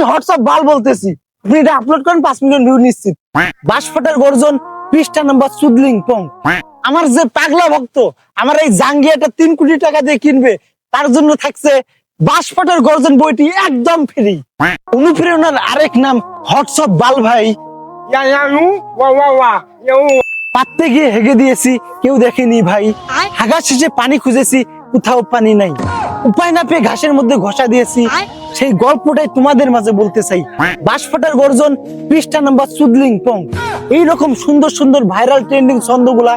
আমি হোয়াটসঅ্যাপ বাল বলতেছি। আপনি এটা আপলোড করেন পাঁচ মিলিয়ন ভিউ নিশ্চিত। বাসফাটার গর্জন পৃষ্ঠা নাম্বার সুদলিং পং। আমার যে পাগলা ভক্ত আমার এই জাঙ্গিয়াটা তিন কোটি টাকা দিয়ে কিনবে তার জন্য থাকছে বাসফাটার গর্জন বইটি একদম ফ্রি অনুপ্রেরণার আরেক নাম হোয়াটসঅ্যাপ বাল ভাই. পাততে গিয়ে হেগে দিয়েছি কেউ দেখেনি ভাই। হাগা শেষে পানি খুঁজেছি কোথাও পানি নাই। উপায় না পেয়ে ঘাসের মধ্যে ঘষা দিয়েছি। সেই গল্পটাই তোমাদের মাঝে বলতে চাই। বাঁশফাটার গর্জন পৃষ্ঠা নাম্বার সুদলিং পং। এইরকম সুন্দর সুন্দর ভাইরাল ট্রেন্ডিং ছন্দগুলা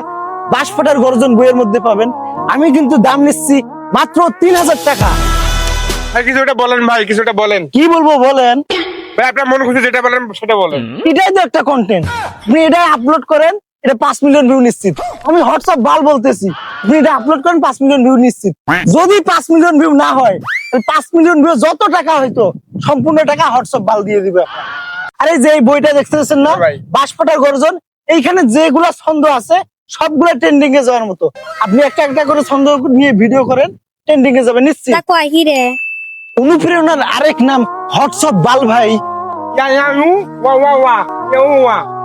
বাঁশফাটার গর্জন বইয়ের মধ্যে পাবেন। আমি কিন্তু দাম নিচ্ছি মাত্র তিন হাজার টাকা। ভাই কিছু বলেন ভাই কিছু একটা বলেন। কি বলব বলেন? ভাই আপনার মন খুশি যেটা বলেন সেটা বলেন। এটাই তো একটা কন্টেন্ট আপনি এটা আপলোড করেন এটা পাঁচ মিলিয়ন ভিউ নিশ্চিত। আমি হোয়াটসঅ্যাপ বাল বলতেছি। আপনি এটা আপলোড করেন পাঁচ মিলিয়ন ভিউ নিশ্চিত। যদি পাঁচ মিলিয়ন ভিউ না হয় তাহলে পাঁচ মিলিয়ন ভিউ যত টাকা হয়তো সম্পূর্ণ টাকা হোয়াটসঅ্যাপ বাল দিয়ে দিবে আরে যে এই বইটা দেখতেছেন না ভাই। বাঁশপাটার গর্জন এইখানে যেগুলা ছন্দ আছে সবগুলা ট্রেন্ডিং এ যাওয়ার মতো। আপনি একটা একটা করে ছন্দ নিয়ে ভিডিও করেন ট্রেন্ডিং এ যাবে নিশ্চিত। অনুপ্রেরণার আরেক নাম হোয়াটসঅ্যাপ বাল ভাই.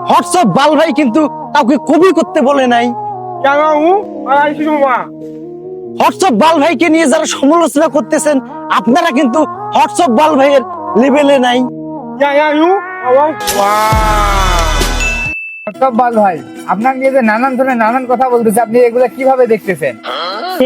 হোয়াটসঅ্যাপ বাল ভাই কিন্তু কাউকে কবি করতে বলে নাই। হোয়াটসঅ্যাপ বাল ভাইকে নিয়ে যারা সমালোচনা করতেছেন আপনারা কিন্তু হোয়াটসঅ্যাপ বাল ভাইয়ের লেভেলে নাই. সব বাল ভাই আপনার নিয়ে যে নানান ধরনের নানান কথা বলতেছে আপনি এগুলা কীভাবে দেখতেছেন?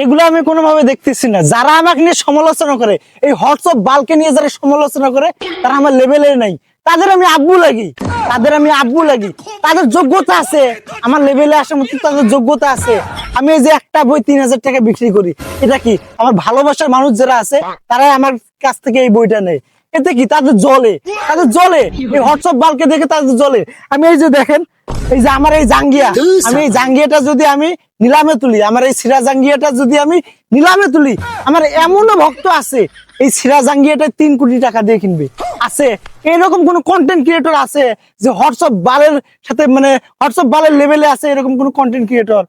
এগুলো আমি কোনোভাবে দেখতেছি না। যারা আমাকে নিয়ে সমালোচনা করে এই হোয়াটসঅ্যাপ বালকে নিয়ে যারা সমালোচনা করে তারা আমার লেভেলে নাই। তাদের আমি আব্বু লাগি। তাদের আমি আব্বু লাগি। তাদের যোগ্যতা আছে। আমার লেভেলে আসার মতো তাদের যোগ্যতা আছে। আমি এই যে একটা বই তিন হাজার টাকা বিক্রি করি। এটা কি? আমার ভালোবাসার মানুষ যারা আছে, তারাই আমার কাছ থেকে এই বইটা নেয়। এতে কি? তাদের জলে। তাদের জলে। এই হোয়াটসঅ্যাপ বালকে দেখে তাদের জলে। আমি এই যে দেখেন, এই যে আমার এই জাঙ্গিয়া। আমি এই জাঙ্গিয়াটা যদি আমি নিলামে তুলি। আমার এই সিরা জাঙ্গিয়াটা যদি আমি নিলামে তুলি, আমার এমনও ভক্ত আছে, এই সিরা জাঙ্গিয়াটা তিন কোটি টাকা দিয়ে কিনবে। আছে, এরকম কোন কন্টেন্ট ক্রিয়েটর আছে যে হোয়াটসঅ্যাপ বালের সাথে মানে হোয়াটসঅ্যাপ বালের লেভেলে আছে এরকম কোন কন্টেন্ট ক্রিয়েটর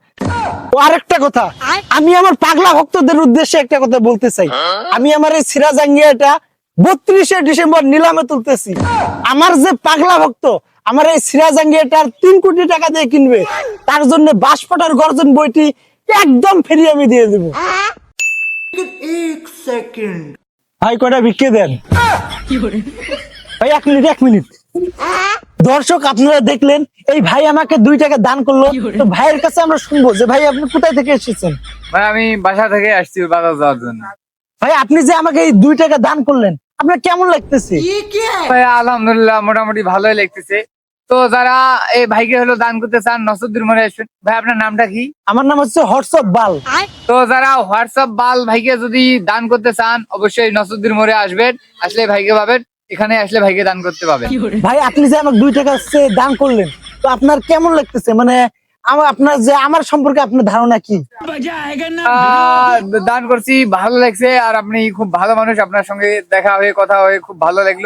আরেকটা কথা, আমি আমার পাগলা ভক্তদের উদ্দেশ্যে একটা কথা বলতে চাই। আমি আমার এই সিরা জাঙ্গিয়াটা বত্রিশে ডিসেম্বর নিলামে তুলতেছি। আমার যে পাগলা ভক্ত আমার এই সিরাজাঙ্গিয়াটার তিন কোটি টাকা দিয়ে কিনবে। তার জন্য বাসপটার গর্জন বইটি একদম ফ্রি আমি দিয়ে দেবো। ভাই কয়টা বিক্রি দেন? ভাই এক মিনিট এক মিনিট। দর্শক আপনারা দেখলেন এই ভাই আমাকে দুই টাকা দান করল। তো ভাইয়ের কাছে আমরা শুনব যে ভাই আপনি কোথায় থেকে এসেছেন? ভাই আমি বাসা থেকে আসছি বাজার যাওয়ার জন্য। ভাই আপনি যে আমাকে এই দুই টাকা দান করলেন আপনার কেমন লাগতেছে? আলহামদুলিল্লাহ মোটামুটি ভালোই লাগতেছে। তো যারা এই ভাইকে হলো দান করতে চান নসুদ্দিন মনে আসবেন ভাই আপনার নামটা কি? আমার নাম হচ্ছে হোয়াটসঅ্যাপ বাল। তো যারা হোয়াটসঅ্যাপ বাল ভাইকে যদি দান করতে চান অবশ্যই নসুদ্দিন মোড়ে আসবেন আসলে ভাইকে পাবেন। এখানে আসলে ভাইকে দান করতে পাবেন। ভাই আপনি যে আমাকে দুই টাকা দান করলেন তো আপনার কেমন লাগতেছে? মানে আমার আপনার যে আমার সম্পর্কে আপনার ধারণা কি? দান করছি ভালো লাগছে আর আপনি খুব ভালো মানুষ আপনার সঙ্গে দেখা হয়ে কথা হয়ে খুব ভালো লাগল।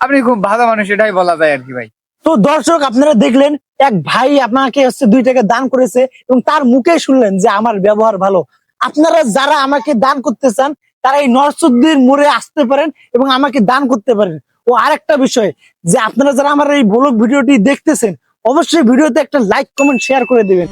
আপনি খুব ভালো মানুষ এটাই বলা যায় আর কি ভাই। তো দর্শক আপনারা দেখলেন এক ভাই আপনাকে হচ্ছে দুই টাকা দান করেছে এবং তার মুখে শুনলেন যে আমার ব্যবহার ভালো। আপনারা যারা আমাকে দান করতে চান তারা এই নরসুদ্দির মোড়ে আসতে পারেন এবং আমাকে দান করতে পারেন। ও আরেকটা বিষয় যে আপনারা যারা আমার এই ব্লগ ভিডিওটি দেখতেছেন অবশ্যই ভিডিওতে একটা লাইক কমেন্ট শেয়ার করে দেবেন।